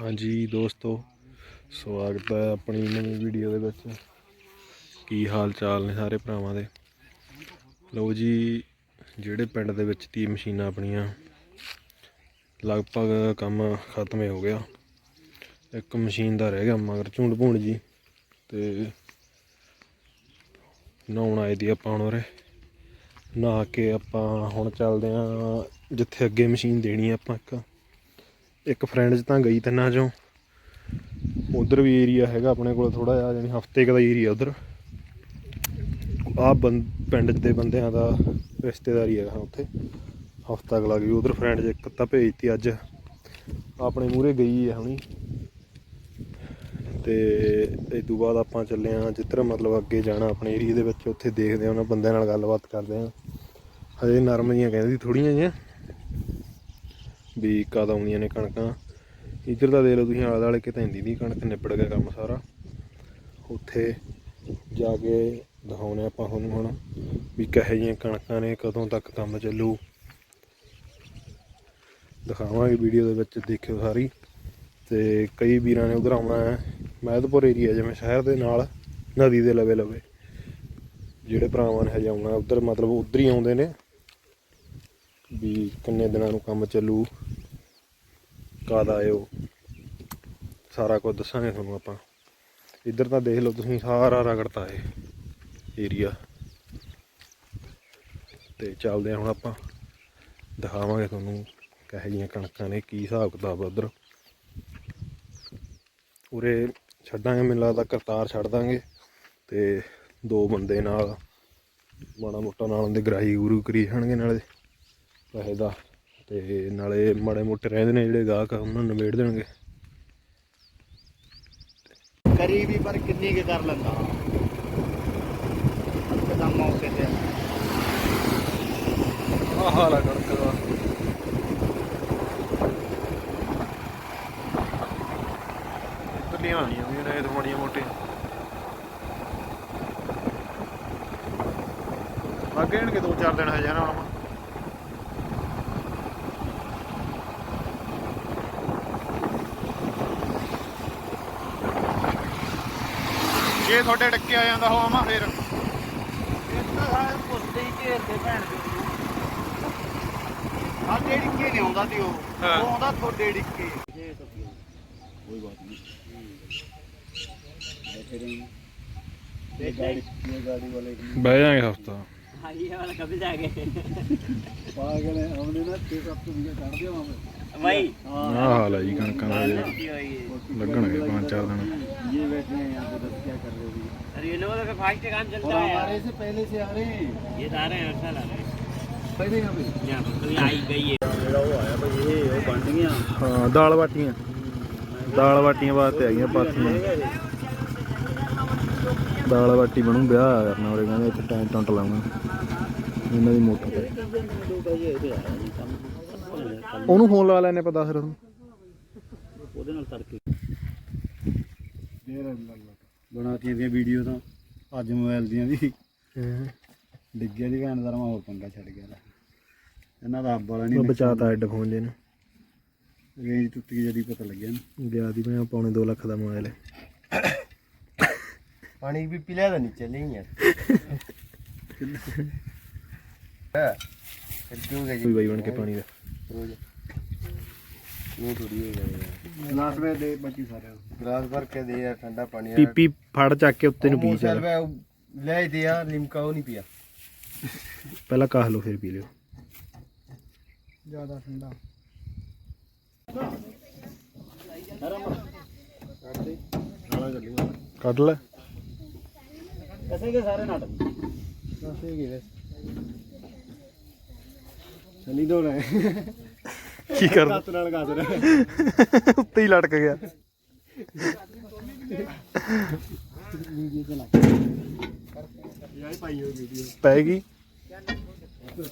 ਹਾਂਜੀ ਦੋਸਤੋ, ਸਵਾਗਤ ਹੈ ਆਪਣੀ ਨਵੀਂ ਵੀਡੀਓ ਦੇ ਵਿੱਚ। ਕੀ ਹਾਲ ਚਾਲ ਨੇ ਸਾਰੇ ਭਰਾਵਾਂ ਦੇ? ਲਓ ਜੀ, ਜਿਹੜੇ ਪਿੰਡ ਦੇ ਵਿੱਚ ਤੀ ਮਸ਼ੀਨਾਂ ਆਪਣੀਆਂ, ਲਗਭਗ ਕੰਮ ਖਤਮ ਹੀ ਹੋ ਗਿਆ। ਇੱਕ ਮਸ਼ੀਨ ਦਾ ਰਹਿ ਗਿਆ ਮਗਰ ਝੁੰਡ ਭੂਣ ਜੀ ਤੇ ਨਹਾਉਣ ਆਏ ਦੀ ਆਪਾਂ ਹੁਣ ਉਰੇ। ਨਹਾ ਕੇ ਆਪਾਂ ਹੁਣ ਚੱਲਦੇ ਆਂ ਜਿੱਥੇ ਅੱਗੇ ਮਸ਼ੀਨ ਦੇਣੀ ਆ ਆਪਾਂ ਇੱਕ। ਇੱਕ ਫਰੈਂਡ 'ਚ ਤਾਂ ਗਈ ਤਿੰਨਾਂ ਚੋਂ ਉਧਰ ਵੀ ਏਰੀਆ ਹੈਗਾ ਆਪਣੇ ਕੋਲ ਥੋੜਾ ਜਿਹਾ ਯਾਨੀ ਹਫ਼ਤੇ ਕੁ ਦਾ ਏਰੀਆ ਉਧਰ। ਆਹ ਬੰ, ਪਿੰਡ ਦੇ ਬੰਦਿਆਂ ਦਾ ਰਿਸ਼ਤੇਦਾਰੀ ਹੈਗਾ ਉੱਥੇ। ਹਫਤਾ ਅਗਲਾ ਲੱਗ ਗਈ ਉਧਰ ਫਰੈਂਡ 'ਚ ਇੱਕ ਤਾਂ ਭੇਜਤੀ ਅੱਜ। ਆਪਣੇ ਮੂਹਰੇ ਗਈ ਹੈ ਹੁਣੀ। ਤੇ ਇਸ ਤੋਂ ਬਾਅਦ ਆਪਾਂ ਚੱਲੇ ਆ ਜਿੱਧਰ ਮਤਲਬ ਅੱਗੇ ਜਾਣਾ ਆਪਣੇ ਏਰੀਆ ਦੇ ਵਿੱਚ, ਉੱਥੇ ਦੇਖਦੇ ਆ, ਉਹਨਾਂ ਬੰਦਿਆਂ ਨਾਲ ਗੱਲਬਾਤ ਕਰਦੇ ਆ। ਹਜੇ ਨਰਮ ਜੀਆਂ ਕਹਿੰਦੀ ਥੋੜੀਆਂ ਜਿਹੀਆਂ। ਵੀ ਕਦ ਆਉਂਦੀਆਂ ਨੇ ਕਣਕਾਂ। ਇੱਧਰ ਦਾ ਦੇਖ ਲਓ ਤੁਸੀਂ ਆਲੇ ਦੁਆਲੇ ਕਿਤੇ ਹੁੰਦੀ ਦੀ ਕਣਕ ਨਿਬੜ ਗਿਆ ਕੰਮ ਸਾਰਾ। ਉੱਥੇ ਜਾ ਕੇ ਦਿਖਾਉਣੇ ਆਪਾਂ ਤੁਹਾਨੂੰ ਹੁਣ ਵੀ ਕਿਹੋ ਜਿਹੀਆਂ ਕਣਕਾਂ ਨੇ, ਕਦੋਂ ਤੱਕ ਕੰਮ ਚੱਲੂ। ਦਿਖਾਵਾਂਗੇ ਵੀਡੀਓ ਦੇ ਵਿੱਚ, ਦੇਖਿਓ ਸਾਰੀ। ਤੇ ਕਈ ਵੀਰਾਂ ਨੇ ਉਧਰ ਆਉਣਾ ਹੈ। ਮਹਿਦਪੁਰ ਏਰੀਆ ਜਿਵੇਂ ਸ਼ਹਿਰ ਦੇ ਨਾਲ, ਨਦੀ ਦੇ ਲਵੇ ਲਵੇ ਜਿਹੜੇ ਭਰਾਵਾਂ ਨੇ ਹਜੇ ਆਉਣਾ, ਉਧਰ ਮਤਲਬ ਉਧਰ ਹੀ ਆਉਂਦੇ ਨੇ। ਵੀ ਕਿੰਨੇ ਦਿਨਾਂ ਨੂੰ ਕੰਮ ਚੱਲੂ, ਕਦ ਆਇਓ, ਸਾਰਾ ਕੁਝ ਦੱਸਾਂਗੇ ਤੁਹਾਨੂੰ ਆਪਾਂ। ਇੱਧਰ ਤਾਂ ਦੇਖ ਲਓ ਤੁਸੀਂ ਸਾਰਾ ਰਗੜਤਾ ਹੈ ਏਰੀਆ ਤੇ ਚੱਲਦੇ ਹਾਂ ਹੁਣ ਆਪਾਂ। ਦਿਖਾਵਾਂਗੇ ਤੁਹਾਨੂੰ ਕਿਹੋ ਜਿਹੀਆਂ ਕਣਕਾਂ ਨੇ, ਕੀ ਹਿਸਾਬ ਕਿਤਾਬ ਆ ਉਧਰ। ਉਰੇ ਛੱਡਾਂਗੇ, ਮੈਨੂੰ ਲੱਗਦਾ ਕਰਤਾਰ ਛੱਡ ਦਾਂਗੇ। ਤੇ ਦੋ ਬੰਦੇ ਨਾਲ, ਮਾੜਾ ਮੋਟਾ ਨਾਲ ਉਹਦੇ ਗਰਾਈ ਗੁਰੂ ਕਰੀ ਜਾਣਗੇ ਨਾਲੇ। ਪੈਸੇ ਦਾ ਤੇ ਨਾਲੇ ਮਾੜੇ ਮੋਟੇ ਰਹਿੰਦੇ ਨੇ ਜਿਹੜੇ ਗਾਹਕ ਉਹਨਾਂ ਨੂੰ ਨਿਬੇੜ ਦੇਣਗੇ। ਕਰੀ ਵੀ ਪਰ ਕਿੰਨੀ ਕੁ ਕਰ ਲੈਂਦਾ। ਕਦਮ ਮੌਕੇ ਤੇ ਆਹ ਹਾਲ ਆ ਕਣਕ ਦਾ। ਦੁਨੀਆਂ ਨਹੀਂ ਆਉਂਦੀਆਂ ਨੇ ਇਹ ਤਾਂ ਮਾੜੀਆਂ ਮੋਟੀਆਂ। ਲੱਗ ਜਾਣਗੇ ਦੋ ਚਾਰ ਦਿਨ ਹਜੇ ਨਾ ਹੁਣ। ਜੇ ਤੁਹਾਡੇ ਡੱਕੇ ਆ ਜਾਂਦਾ ਹੋਵਾਂ ਫੇਰ ਇਹ ਤਾਂ ਸਾਰੇ ਪੁੱਛਦੇ ਹੀ ਘੇਰਦੇ ਭੈਣ ਦੇ ਆ ਡਿੱਕੇ ਨਹੀਂ ਆਉਂਦਾ ਤੇ ਉਹ ਹਾਂ। ਉਹ ਆਉਂਦਾ ਤੁਹਾਡੇ ਡਿੱਕੇ ਕੋਈ ਬਾਤ ਨਹੀਂ ਬੈਠੇ रहेंगे ये गाड़ी ये गाड़ी वाले ਬਹਿ ਜਾਾਂਗੇ ਹਫਤਾ हाँ ये वाला कभी जाएंगे पागल है हमने ना छह सात सौ बीघा काट दिया वहाँ पे वही ਆਹ ਹਾਲ ਆ ਜੀ ਕਣਕਾਂ ਦਾ ਹਜੇ लड़की हुई है। ਲੱਗਣਗੇ ਪੰਜ ਚਾਰ ਦਿਨ ये बैठे हैं यहाँ पे दस क्या कर रहे हो अरे ये लोगों का फास्ट काम और चलता है हमारे यार। से पहले से आ रहे हैं ये तो आ रहे हैं हर साल आ रहे हैं पहले यहाँ पे यहाँ पर कोई आई गई है ਜਿਹੜਾ ਉਹ ਆਇਆ ਭਾਈ ਇਹ ਉਹ ਬਣ ਗਈਆਂ ਹਾਂ ਦਾਲ ਬਾਟੀਆਂ ਦਾਲ ਬਾਟੀਆਂ ਵਾਸਤੇ ਆਈਆਂ ਪਾਥੀਆਂ ਦਾਲ ਬਾਟੀ ਬਣੂ ਵਿਆਹ ਕਰਨਾ ਉਹਰੇ ਕਹਿੰਦੇ ਇੱਥੇ ਟੈਂਟ ਟੰਟ ਲਾਉਣਾ ਇਹਨਾਂ ਦੀ ਮੋਟਰ ਤੇ ਉਹਨੂੰ ਫੋਨ ਲਾ ਲੈਣੇ ਪਤਾ ਫਿਰ ਉਹਨੂੰ ਉਹਦੇ ਨਾਲ ਤੜਕੇ। ਬਣਾਤੀਆਂ ਦੀਆਂ ਵੀਡੀਓ ਤਾਂ ਅੱਜ ਮੋਬਾਈਲ ਦੀਆਂ ਵੀ। ਡਿੱਗਿਆ ਦੀ ਭੈਣ ਦਾ ਮੈਂ ਹੋਰ ਪੰਗਾ ਛੱਡ ਗਿਆ। ਇਹਨਾਂ ਦਾ ਵਾਲਾ ਉਹ ਨਹੀਂ ਬਚਾਤਾ ਹੈੱਡਫੋਨ ਜੇ ਨੂੰ ਰੇਂਜ ਟੁੱਟ ਗਈ ਜਦੀ ਪਤਾ ਲੱਗਿਆ ਨਾ ਗਿਆ ਦੀ ਮੈਂ ਪੌਣੇ 2 ਲੱਖ ਦਾ ਮੋਬਾਈਲ ਹੈ ਪਾਣੀ ਵੀ ਪੀ ਲਿਆ ਤਾਂ ਨੀਚੇ ਨਹੀਂ ਯਾਰ ਕੱਢੂਗਾ ਕੋਈ ਬਾਈ ਬਣ ਕੇ ਪਾਣੀ ਦਾ। ਨਹੀਂ ਥੋੜੀ ਹੋ ਜਾਏਗਾ ਗਲਾਸ ਵਿੱਚ ਦੇ ਬੱਚੀ ਸਾਰੇ। ਗਲਾਸ ਭਰ ਕੇ ਦੇ ਯਾਰ ਠੰਡਾ ਪਾਣੀ ਪੀਪੀ ਫੜ ਚੱਕ ਕੇ ਉੱਤੇ ਨੂੰ ਪੀ ਚੱਲ ਲੈ ਦੇ ਯਾਰ ਲਿਮਕਾ ਉਹ ਨਹੀਂ ਪੀਆ। ਪਹਿਲਾਂ ਕਾਹ ਲਓ ਫਿਰ ਪੀ ਲਿਓ। ਜ਼ਿਆਦਾ ਠੰਡਾ। ਕੱਢ ਲੈ। ਕਸੇ ਕੇ ਸਾਰੇ ਨਾਟਕ ਕਸੇ ਕੇ ਚਲੀ ਦੋ ਰਹੇ ਕੀ ਕਰਦਾ? ਹੱਥ ਨਾਲ ਲਗਾ ਦੇ ਉੱਤੇ ਹੀ ਲਟਕ ਗਿਆ। ਯਾਰ ਪੈ ਗਈ।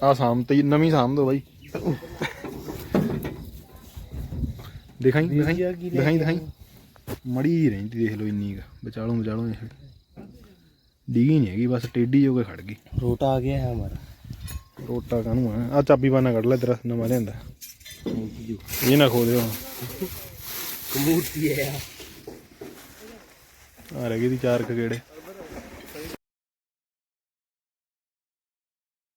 ਆ ਸਾਮਤੇ ਨਵੀਂ ਸਾਮ ਦੋ ਬਾਈ। ਦਿਖਾਈ ਦਿਖਾਈ ਦਿਖਾਈ ਦਿਖਾਈ। ਮੜੀ ਹੀ ਰਹਿੰਦੀ ਦੇਖ ਲਓ ਇੰਨੀ ਕ। ਬਚਾਲੋ ਬਚਾਲੋ ਇਹ ਡਿੱਗੀ ਨਹੀਂ ਹੈਗੀ ਬਸ ਟੇਢੀ ਹੋ ਕੇ ਖੜ ਗਈ। ਰੋਟਾ ਆ ਗਿਆ ਹੈ ਹਮਾਰਾ। ਰੋਟਾ ਕਾਹਨੂੰ ਆ? ਆ ਚਾਬੀ ਬਾਨਾ ਕੱਢ ਲੈ ਤੇਰਾ ਨਵਾਂ ਲਿਆਂਦਾ। ਇਹ ਨਾ ਖੋ ਦਿਓ ਕਮੂਰਤੀ ਹੈ ਆ ਰਹਿ ਗਈ ਦੀ ਚਾਰ ਖਗੇੜੇ